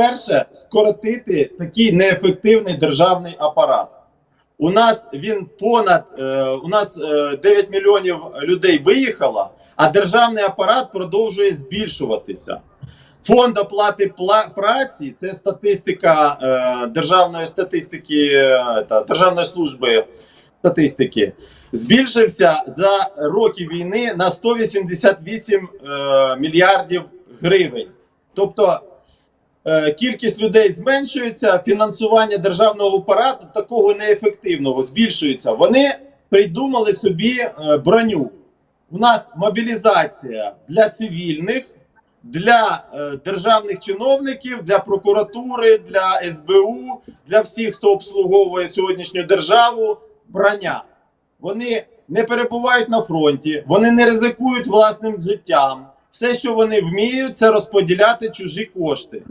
По-перше, скоротити такий неефективний державний апарат. У нас він понад е, у нас е, 9 мільйонів людей виїхало, а державний апарат продовжує збільшуватися. Фонд оплати пла- праці це статистика е, державної статистики е, та Державної служби статистики. Збільшився за роки війни на 188 е, мільярдів гривень. Тобто е, кількість людей зменшується, фінансування державного апарату такого неефективного збільшується. Вони придумали собі е, броню. У нас мобілізація для цивільних, для е, державних чиновників, для прокуратури, для СБУ, для всіх, хто обслуговує сьогоднішню державу, броня. Вони не перебувають на фронті, вони не ризикують власним життям. Все, що вони вміють, це розподіляти чужі кошти.